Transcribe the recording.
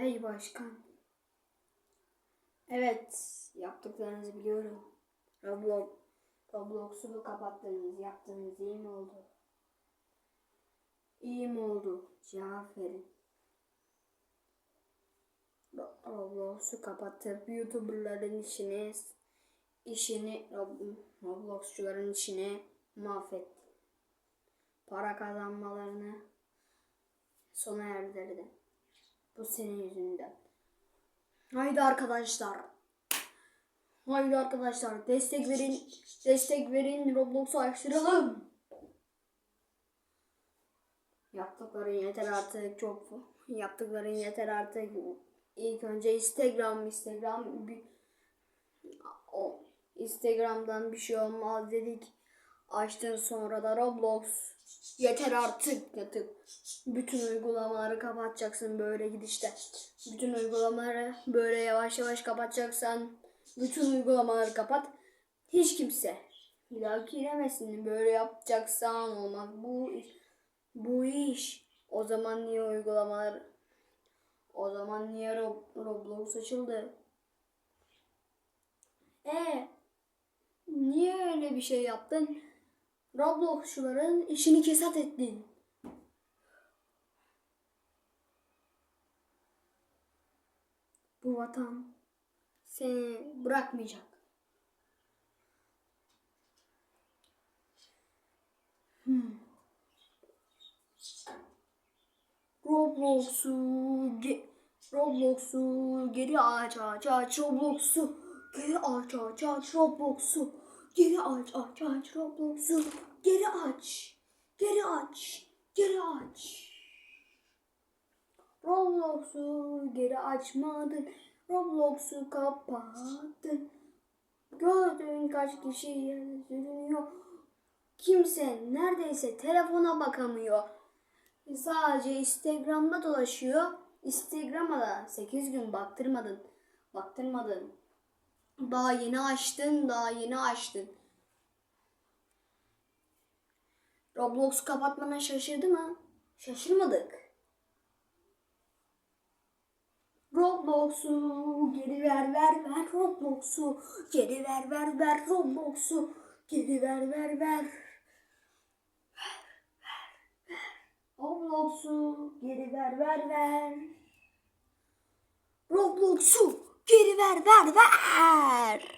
Hey başkan. Evet, yaptıklarınızı biliyorum. Roblox, Roblox'u kapattınız, yaptığınız iyi mi oldu? İyi mi oldu? Cevap verin. Ro- Roblox'u kapatıp YouTuber'ların işini, işini, Rob- Roblox'çuların işini mahvetti. Para kazanmalarını sona erdirdi. Bu senin yüzünden. Haydi arkadaşlar. Haydi arkadaşlar destek verin. Destek verin. Roblox'u açtıralım. Yaptıkların yeter artık çok. Yaptıkların yeter artık. İlk önce Instagram, Instagram o Instagram'dan bir şey olmaz dedik. Açtın sonra da Roblox. Yeter artık yatıp bütün uygulamaları kapatacaksın böyle gidişte. Bütün uygulamaları böyle yavaş yavaş kapatacaksan bütün uygulamaları kapat. Hiç kimse bir daha giremesin. Böyle yapacaksan olmaz. Bu bu iş. O zaman niye uygulamalar o zaman niye Rob- Roblox açıldı? E niye öyle bir şey yaptın? Roblox'çuların işini kesat ettin. Bu vatan seni bırakmayacak. Hmm. Roblox'u ge- Roblox'u geri aç aç aç Roblox'u geri aç aç aç Roblox'u geri aç aç aç Roblox'u. Geri aç. Geri aç. Geri aç. Roblox'u geri açmadın. Roblox'u kapattın. Gördüğün kaç kişi yere sürünüyor. Kimse neredeyse telefona bakamıyor. Sadece Instagram'da dolaşıyor. Instagram'a da 8 gün baktırmadın. Baktırmadın. Daha yeni açtın, daha yeni açtın. Roblox kapatmana şaşırdı mı? Şaşırmadık. Roblox'u geri ver ver ver Roblox'u geri ver ver ver Roblox'u geri ver ver ver. Roblox'u geri ver ver ver. Roblox'u geri ver ver ver.